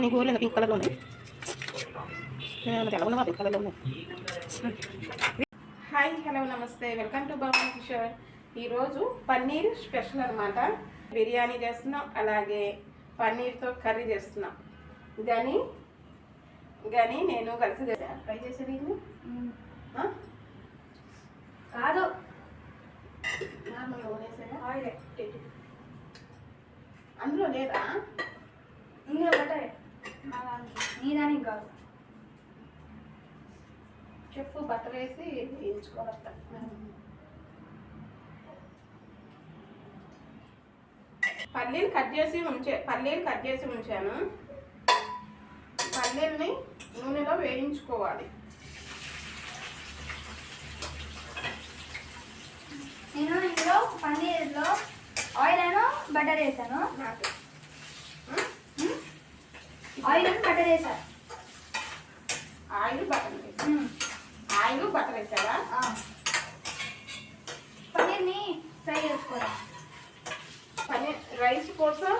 నీ గోర్లు పింక్ కలర్లో ఉన్నాయి తెల్లగా పింక్ కలర్లో ఉన్నాయి hi hello namaste. Welcome to Baba Kishore ఈరోజు పన్నీర్ స్పెషల్ అనమాట బిర్యానీ చేస్తున్నాం అలాగే పన్నీర్తో కర్రీ చేస్తున్నాం. కానీ కానీ నేను కలిసి చేసా. ట్రై చేసేది? కాదు. అందులో లేదా? ఇందులో బట్టర్ నీ దానికి కాదు. చెప్పు బట్టర్ వేసి వేయించుకోవాలి పల్లీలు కట్ చేసి ఉంచే పల్లీలు కట్ చేసి ఉంచాను. పల్లీల్ని నూనెలో వేయించుకోవాలి. నేను ఇందులో పన్నీర్లో ఆయిల్ బటర్ వేసాను. నాకు ఆయిల్ అని బటర్ వేసాను. ఆయిల్ బటర్ ఆయిల్ బటర్ వేసారా పన్నీర్ని ఫ్రై చేసుకోవాలి పన్నీర్ రైస్ కోసం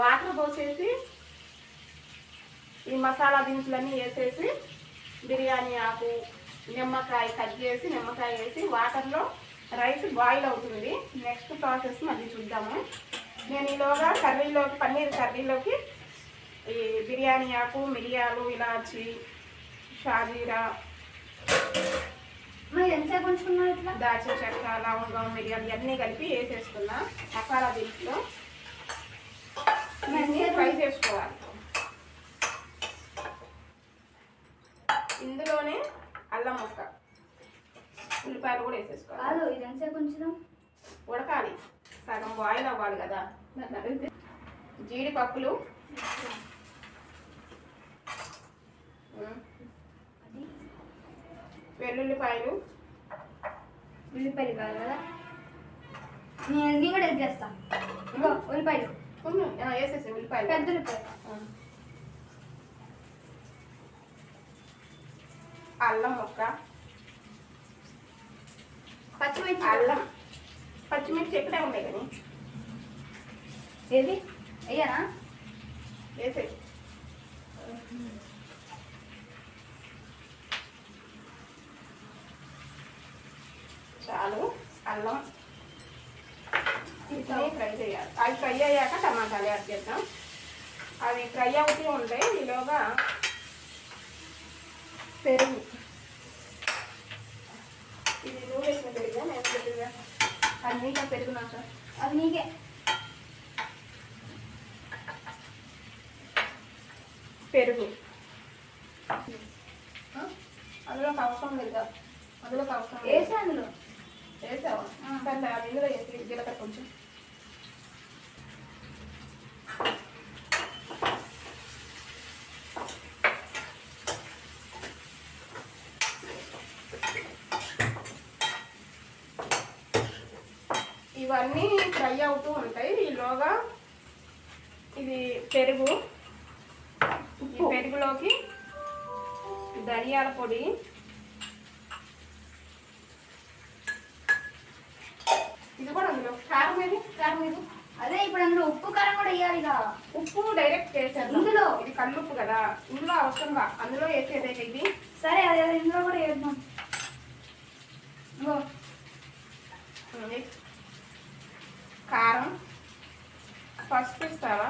వాటర్ పోసేసి ఈ మసాలా దినుసులన్నీ వేసేసి బిర్యానీ ఆకు నిమ్మకాయ కట్ చేసి నిమ్మకాయ వేసి వాటర్లో రైస్ బాయిల్ అవుతుంది. నెక్స్ట్ ప్రాసెస్ మళ్ళీ చూద్దాము. నేను ఈలోగా కర్రీలోకి పన్నీర్ కర్రీలోకి ఈ బిర్యానీ ఆకు మిరియాలు ఇలాచి షాజీరా. దాల్చిన చెక్క లవంగం మిరియాలు ఇవన్నీ కలిపి వేసేసుకున్నా. మసాలా ఇవన్నీ ఫ్రై చేసుకోవాలి. ఇందులోనే అల్లం ముక్క. ఉల్లిపాయలు కూడా వేసేసుకోవాలి. కాదు ఇది ఎంతసేపు ఉంచుదాం ఉడకాలి. సగం బాయిల్ అవ్వాలి కదా. జీడిపప్పులు. వెల్లుల్లిపాయలు. ఉల్లిపాయలు కాదు కదా? నేను నేను కూడా హెల్ప్ చేస్తా. ఇగో ఉల్లిపాయలు. వేసేసి ఉల్లిపాయలు. పెద్ద ఉల్లిపాయలు. అల్లం ముక్క. పచ్చిమిర్చి అల్లం. పచ్చిమిర్చి ఎక్కడే ఉన్నాయి కానీ? ఏది? అయ్యానా వేసే చాలు అల్లం. ఇట్లా ఫ్రై చేయాలి. అవి ఫ్రై అయ్యాక టమాటాలు యాడ్ చేద్దాం. అవి ఫ్రై అవుతూ ఉంటాయి ఈలోగా పెరుగు. నువ్వు నేను అది నీకా అది నీకే పెరుగు అందులోకి అవసరం లేదు. అవసరం లేదు వేసా అందులో? వేసావా. సరే అది ఇందులో వేసి జీలకర్ర కొంచెం. ఇవన్నీ ఫ్రై అవుతూ ఉంటాయి. ఈలోగా ఇది పెరుగు. ఈ పెరుగులోకి ధనియాల పొడి. ఇది కూడా అందులో. కారం ఏది? కారం ఏది? అదే ఇప్పుడు అందులో ఉప్పు కారం కూడా వేయాలి ఉప్పు డైరెక్ట్ వేసేది ఇందులో? ఇది కల్లుప్పు కదా. ఇందులో అవసరంగా. అందులో వేసేదే ఇది. సరే అదే అదే ఇందులో కూడా వేద్దాం. కారం పసుపు ఇస్తావా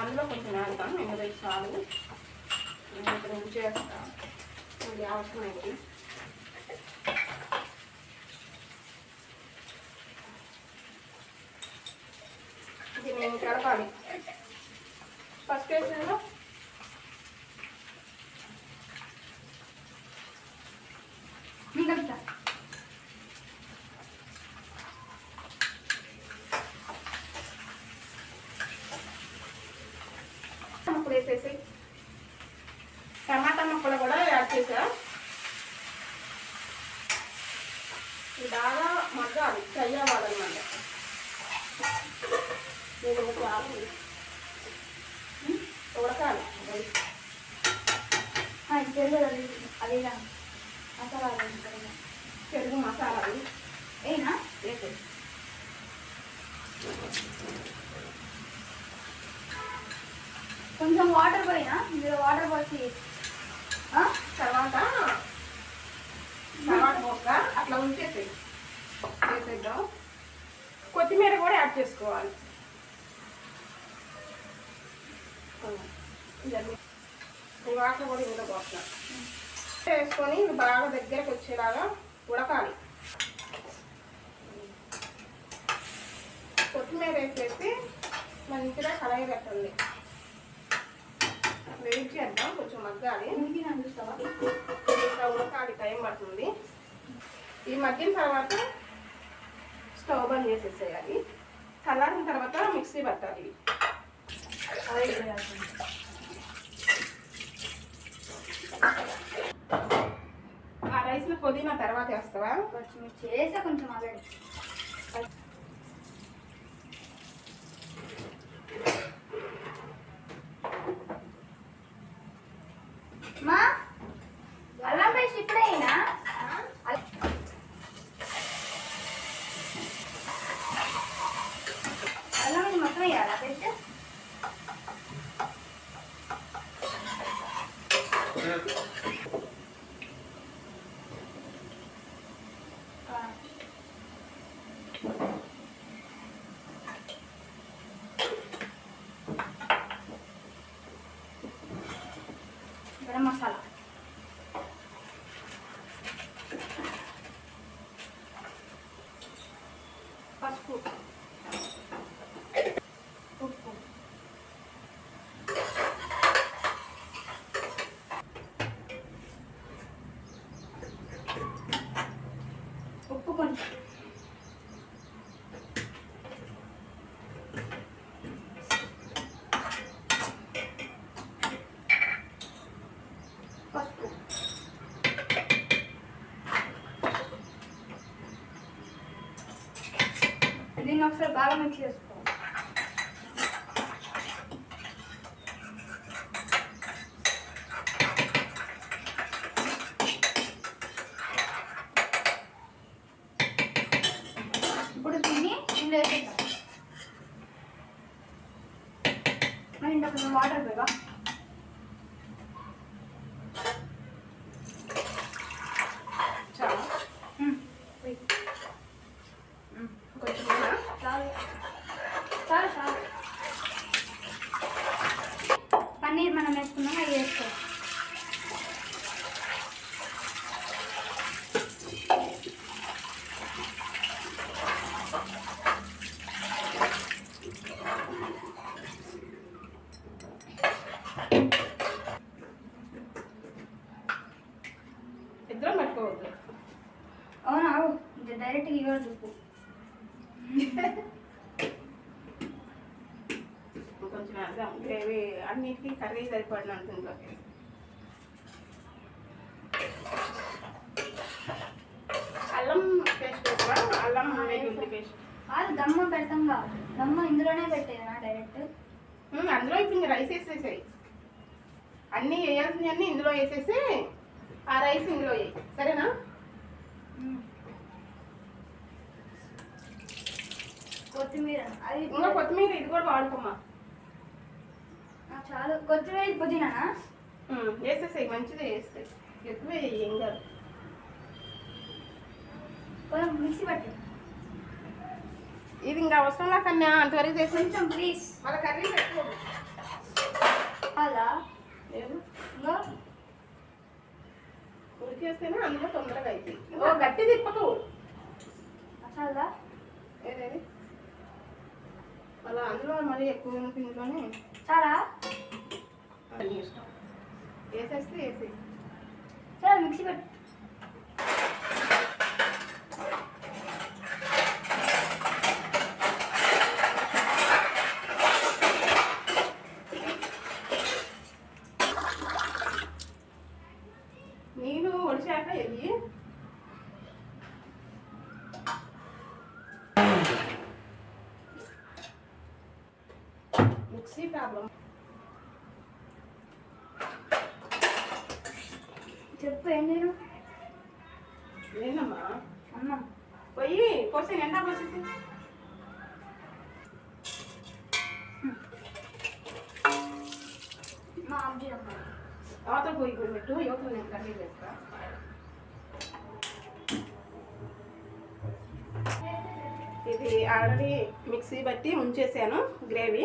అందులో కొంచెం వేస్తాను ఎనభై చాలు. నేను చేస్తాను ఉంచేస్తా ఇది అవసరమైంది ఇది నేను కలపాలి. ఫస్ట్ వేసినలో నేను కలుపుతా ముక్కలు వేసేసి టమాటా ముక్కలు కూడా యాడ్ చేసా ఇది బాగా మగ్గాలి ఫ్రై అవ్వాలన్నమాట నేను ఒక చాలు ఉడకాలి. ఆ, పెరుగు అది మసాలాలు పెరుగు మసాలాలు ఏనా? వేసే కొంచెం వాటర్ పోయినా? ఇందులో వాటర్ పోసి ఆ? తర్వాత తర్వాత మొక్క అట్లా ఉంచేసేయి వేసేద్దాం కొత్తిమీర కూడా యాడ్ చేసుకోవాలి. వాటర్ కూడా ఇందులో పోతున్నాం వేసుకొని బాగా దగ్గరకు వచ్చేలాగా ఉడకాలి. కొత్తిమీర వేసేసి మంచిగా కలయి పెట్టండి. వెయిట్ చేద్దాం కొంచెం మగ్గాలి. ఇంకా ఉడకాలి టైం పడుతుంది. ఈ మగ్గిన తర్వాత స్టవ్ బంద్ చేసేసేయాలి చల్లారిన తర్వాత మిక్సీ పట్టాలి. ఆ రైస్లో పుదీనా తర్వాత వేస్తావా? పచ్చిమిర్చి వేసా కొంచెం అదే మా అల్లం పేస్ట్ ఇప్పుడే అయినా అల్లం ఇది మొత్తం వేయాలా పేస్ట్ గరం మసాలా పసుపు ఉప్పు ఉప్పు కొంచెం పసుపు దీన్ని ఒకసారి బాగా మిక్స్ చేసుకో. ఇప్పుడు దీన్ని ఇందులో వేసేద్దాం ఇంత కొంచెం వాటర్ పోయిగా చాలా పోయి కొంచెం వేయనా? చాలు చాలు చాలు పన్నీర్ మనం వేసుకున్నాం అవి వేసుకోవాలి ఇద్దరం పెట్టుకోవద్దు అవునా అవు ఇది డైరెక్ట్గా ఇవ్వదు ఉప్పు కొంచెం వేద్దాం. గ్రేవీ అన్నిటికీ కర్రీ సరిపడినంత ఇంట్లోకి అల్లం పేస్ట్ అల్లం వెల్లుల్లి పేస్ట్. కాదు దమ్మ పెడతాం కాదు దమ్మ ఇందులోనే పెట్టేదా డైరెక్ట్ అందులో ఇప్పుడు రైస్ వేసేసాయి. అన్నీ వేయాల్సినవి అన్నీ ఇందులో వేసేసి ఆ రైస్ ఇందులో వేయి. సరేనా? కొత్తిమీర. అది ఇంకా కొత్తిమీర ఇది కూడా వాడుకోమ్మా. చాలు. కొత్తిమీర పుదీనానా? ఉమ్, వేసేసాయి మంచిగా వేస్తాయి ఎక్కువ ఏం కాదు. కొంచెం మిక్సీ పట్టి. ఇది ఇంకా అవసరం లేకన్నా అంతవరకు చేసి కొంచెం ప్లీజ్ మళ్ళీ కర్రీ పెట్టుకోదు అలా. లేదు. ఇంకో? ఉడికేస్తేనే అందులో తొందరగా అవుతాయి ఓ గట్టి తిప్పకు. మసాలా? ఏదేది? మళ్ళీ అందులో మరీ ఎక్కువ ఇందులోనే చాలా వేసేస్తే వేసి చాలా మిక్సీ పట్టి. ఏందమ్మా? పోయి ఎండా అవతల పోయి కూడా పెట్టు యువతలు నేను కర్రీ చేస్తా. ఇది ఆల్రెడీ మిక్సీ బట్టి ఉంచేసాను గ్రేవీ.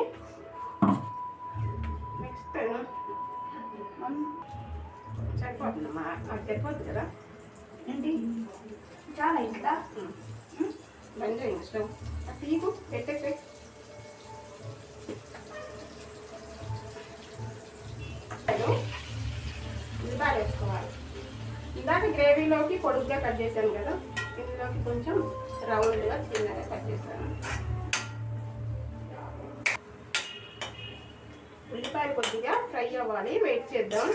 నెక్స్ట్ సరిపోతుందమ్మా? నాకు సరిపోతుంది కదా? ఏంటి? చాలా ఇంకా బండి స్టవ్ తీకు ఉల్లిపాయ వేసుకోవాలి. ఇందాక గ్రేవీలోకి పొడుగ్గా కట్ చేశాను కదా ఇందులోకి కొంచెం రౌండ్గా చిన్నగా కట్ చేశాను. ఉల్లిపాయ కొద్దిగా ఫ్రై అవ్వాలి వెయిట్ చేద్దాం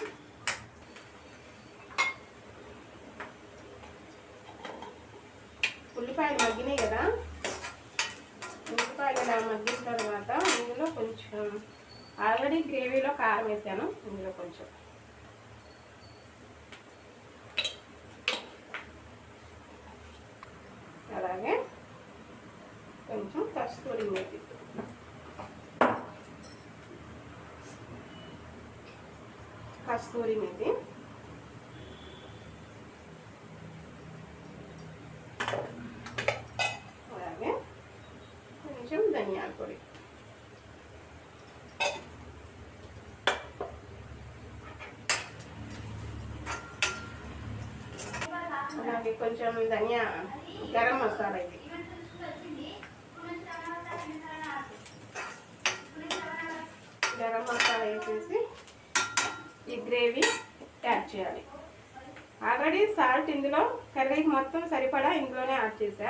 ఉల్లిపాయలు మగ్గినాయి కదా ఉల్లిపాయలు ఇలా మగ్గిన తర్వాత ఇందులో కొంచెం ఆల్రెడీ గ్రేవీలో కారం వేసాను ఇందులో కొంచెం. అలాగే కొంచెం కస్తూరి మేతి కస్తూరి మేతి అలాగే కొంచెం ధనియాల పొడి అలాగే కొంచెం ధనియా గరం మసాలా ఇది. గరం మసాలా వేసేసి ఈ గ్రేవీ యాడ్ చేయాలి. ఆల్రెడీ సాల్ట్ ఇందులో కర్రీకి మొత్తం సరిపడా ఇందులోనే యాడ్ చేసా.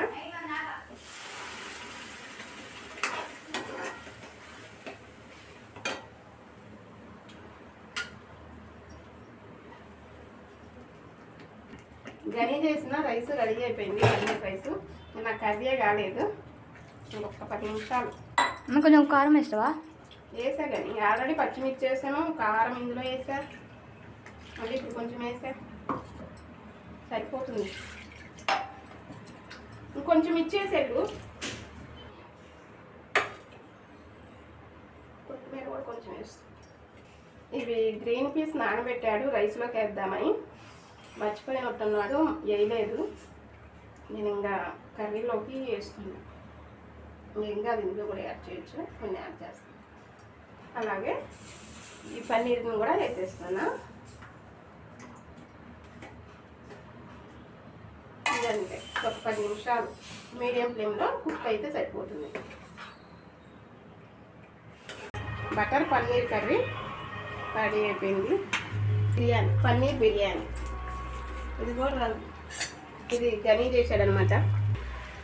గని చేసిన రైస్ రెడీ అయిపోయింది పన్నీర్ రైస్. నాకు కర్రీయే కాలేదు. ఇంకొక పది నిమిషాలు. కొంచెం కారం వేస్తావా? వేసా కానీ ఆల్రెడీ పచ్చిమిర్చి వేసాను కారం ఇందులో వేసా. మళ్ళీ ఇప్పుడు కొంచెం వేసా. సరిపోతుంది. ఇంకొంచెం ఇచ్చేసేటు కొత్తిమీర కూడా కొంచెం వేస్తా. ఇవి గ్రీన్ పీస్ నానబెట్టాడు రైస్లోకి వేద్దామని. మర్చిపోయినట్టున్నాడు వేయలేదు. నేను ఇంకా కర్రీలోకి వేస్తున్నా. ఇంకా దీంట్లో ఇందులో కూడా యాడ్ చేయొచ్చు. కొన్ని యాడ్ చేస్తాను. అలాగే ఈ పన్నీర్ని కూడా వేసేస్తున్నా. ఇదంతే. ఒక పది నిమిషాలు మీడియం ఫ్లేమ్లో కుక్ అయితే సరిపోతుంది. బటర్ పన్నీర్ కర్రీ రెడీ అయిపోయింది. బిర్యానీ పన్నీర్ బిర్యానీ. ఇది కూడా ఇది గనీ చేశాడనమాట.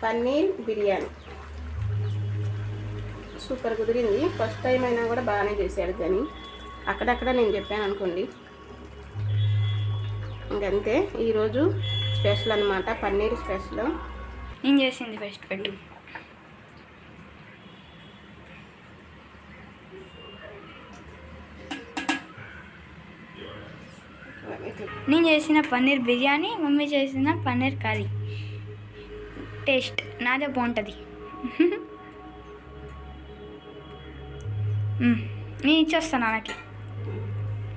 పన్నీర్ బిర్యానీ. సూపర్ కుదిరింది. ఫస్ట్ టైం అయినా కూడా బాగానే చేశాడు కానీ అక్కడక్కడ నేను చెప్పాను అనుకోండి. ఇంకంతే. ఈరోజు స్పెషల్ అనమాట. పన్నీర్ స్పెషల్. నేను చేసింది ఫస్ట్ పెట్టు. నేను చేసిన పన్నీర్ బిర్యానీ మమ్మీ చేసిన పన్నీర్ కర్రీ. టేస్ట్ నాదే బాగుంటుంది. నేను ఇచ్చేస్తాను నాన్నకి.